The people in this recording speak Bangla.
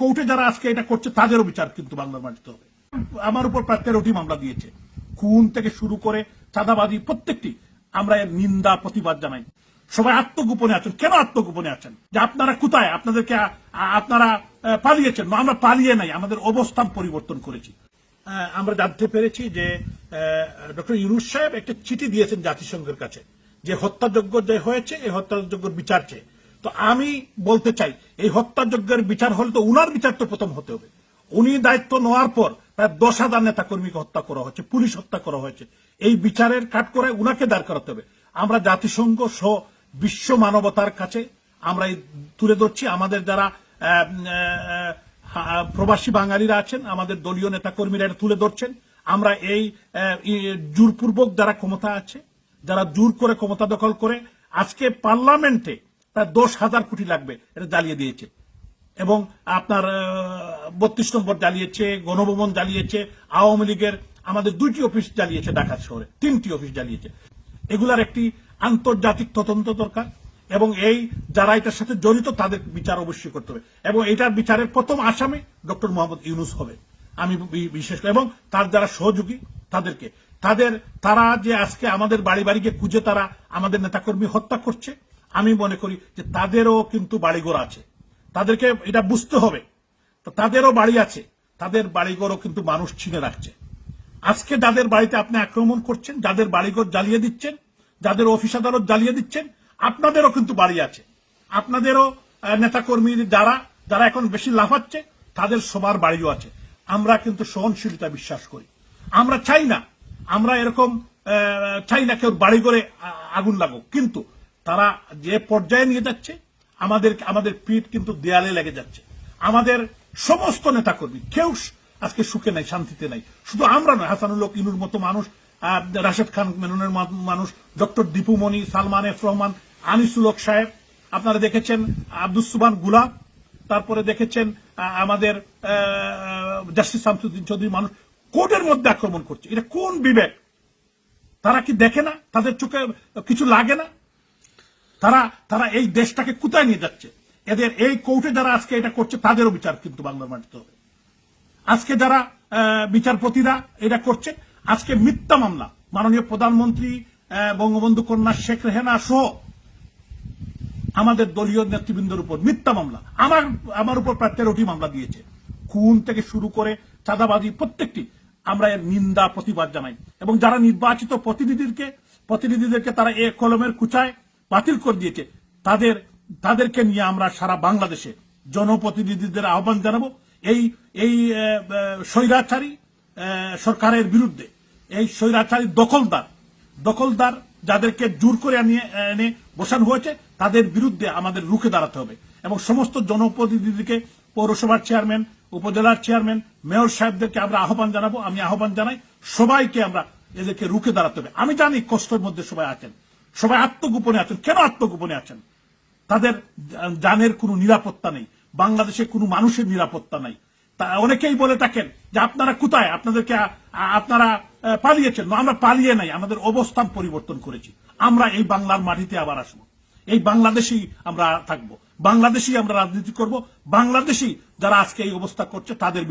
কোর্টে যারা আজকে এটা করছে, তাদেরও বিচার কিন্তু বাংলার মাটিতে হবে। আমার উপর প্রায় মামলা দিয়েছে। খুন থেকে শুরু করে চাঁদাবাজি প্রত্যেকটি, আমরা এর নিন্দা, প্রতিবাদ জানাই। সবাই আত্মগোপনে আছেন। কেন আত্মগোপনে আছেন? যে আপনারা কোথায়? আপনাদেরকে আপনারা পালিয়েছেন? আমরা পালিয়ে নাই, আমাদের অবস্থান পরিবর্তন করেছি। আমরা জানতে পেরেছি যে ডক্টর ইউনুস সাহেব একটা চিঠি দিয়েছেন জাতিসংঘের কাছে, যে হত্যাযোগ্য যে হয়েছে, এই হত্যাযোগ্যের বিচার চেয়ে। তো আমি বলতে চাই এই হত্যাযজ্ঞের বিচার হলে তো উনার বিচার তো প্রথম হতে হবে। উনি দায়িত্ব নেওয়ার পর প্রায় দশ হাজার নেতা কর্মীকে হত্যা করা হয়েছে, পুলিশ হত্যা করা হয়েছে। এই বিচারের কাঠ করে উনাকে দাঁড় করাতে হবে। আমরা জাতিসংঘ সহ বিশ্ব মানবতার কাছে আমরা তুলে ধরছি। আমাদের যারা প্রবাসী বাঙালিরা আছেন, আমাদের দলীয় নেতা কর্মীরা এটা তুলে ধরছেন। আমরা এই জোরপূর্বক যারা ক্ষমতা আছে, যারা জোর করে ক্ষমতা দখল করে, আজকে পার্লামেন্টে প্রায় দশ হাজার কোটি লাগবে, এটা জ্বালিয়ে দিয়েছে। এবং আপনার বত্রিশ নম্বর জ্বালিয়েছে, গণভবন জ্বালিয়েছে, আওয়ামী লীগের আমাদের দুইটি অফিস জ্বালিয়েছে ঢাকা শহরে, তিনটি অফিস জ্বালিয়েছে। এগুলার একটি আন্তর্জাতিক তদন্ত দরকার, এবং এই যারা এটার সাথে জড়িত তাদের বিচার অবশ্যই করতে হবে। এবং এটার বিচারের প্রথম আসামি ডক্টর মোহাম্মদ ইউনুস হবে। আমি বিশেষ করে, এবং তার যারা সহযোগী, তাদেরকে। তাদের, তারা যে আজকে আমাদের বাড়ি বাড়িকে খুঁজে তারা আমাদের নেতাকর্মী হত্যা করছে। আমি মনে করি যে তাদেরও কিন্তু বাড়িঘর আছে। তাদেরকে এটা বুঝতে হবে। তাদেরও বাড়ি আছে। তাদের বাড়িঘরও কিন্তু মানুষ চিনে রাখছে। আজকে যাদের বাড়িতে আপনি আক্রমণ করছেন যাদের বাড়িঘর জ্বালিয়ে দিচ্ছেন যাদের অফিস আদালত জ্বালিয়ে দিচ্ছেন আপনাদেরও কিন্তু বাড়ি আছে। আপনাদেরও আহ, নেতাকর্মীর যারা যারা এখন বেশি লাফাচ্ছে তাদের সবার বাড়িও আছে। আমরা কিন্তু সহনশীলতা বিশ্বাস করি। আমরা চাই না আমরা এরকম চাই না কেউ বাড়ি করে আগুন লাগুক। কিন্তু তারা যে পর্যায়ে নিয়ে যাচ্ছে আমাদের আমাদের পিঠ কিন্তু দেয়ালে লেগে যাচ্ছে। আমাদের সমস্ত নেতাকর্মী, কেউ আজকে সুখে নাই, শান্তিতে নাই। শুধু আমরা নয়, হাসানুল হক, ইনুর মতো মানুষ রাশেদ খান, মেননের মানুষ, ডক্টর দীপু মনি, সালমান এফ রহমান আনিসুলক সাহেব, আপনারা দেখেছেন আব্দুস সুবান গুলাম তারপরে দেখেছেন আমাদের জাস্টিস শামসুদ্দিন চৌধুরী মানুষ কোর্টের মধ্যে আক্রমণ করছে। এটা কোন বিবেক? তারা কি দেখে না? তাদের চোখে কিছু লাগে না? তারা তারা এই দেশটাকে কোথায় নিয়ে যাচ্ছে? এদের এই কোর্টে যারা আজকে এটা করছে, তাদেরও বিচার কিন্তু বাংলার মাটিতে হবে। আজকে যারা বিচারপতিরা এটা করছে, আজকে মিথ্যা মামলা, মাননীয় প্রধানমন্ত্রী বঙ্গবন্ধু কন্যা শেখ রেহেনা সহ আমাদের দলীয় নেতৃবৃন্দের উপর মিথ্যা মামলা, আমার আমার উপর প্রায় তেরোটি মামলা দিয়েছে। খুন থেকে শুরু করে চাঁদাবাজি প্রত্যেকটি, আমরা এর নিন্দা, প্রতিবাদ জানাই। এবং যারা নির্বাচিত প্রতিনিধিদেরকে প্রতিনিধিদেরকে তারা এ কলমের কুচায় বাতিল করে দিয়েছে। তাদের, তাদেরকে নিয়ে আমরা সারা বাংলাদেশে জনপ্রতিনিধিদের আহ্বান জানাব। এই এই স্বৈরাচারী সরকারের বিরুদ্ধে, এই স্বৈরাচারী দখলদার দখলদার যাদেরকে জোর করে এনে বসানো হয়েছে, তাদের বিরুদ্ধে আমাদের রুখে দাঁড়াতে হবে। এবং সমস্ত জনপ্রতিনিধিকে পৌরসভার চেয়ারম্যান, উপজেলার চেয়ারম্যান, মেয়র সাহেবদেরকে আমরা আহ্বান জানাব। আমি আহ্বান জানাই, সবাইকে আমরা এদেরকে রুখে দাঁড়াতে হবে। আমি জানি কষ্টের মধ্যে সবাই আছেন। সবাই আত্মগোপনে আছেন। কেন আত্মগোপনে আছেন? তাদের জানের কোনো নিরাপত্তা নেই। বাংলাদেশে কোনো মানুষের নিরাপত্তা নাই। তা অনেকেই বলে থাকেন যে আপনারা কোথায়? আপনাদেরকে আপনারা পালিয়েছেন? আমরা পালিয়ে নাই। আমাদের অবস্থান পরিবর্তন করেছি। আমরা এই বাংলার মাটিতে আবার আসব। এই বাংলাদেশেই আমরা থাকব। বাংলাদেশেই আমরা রাজনীতি করব। বাংলাদেশি যারা আজকে এই অবস্থা করছে, তাদের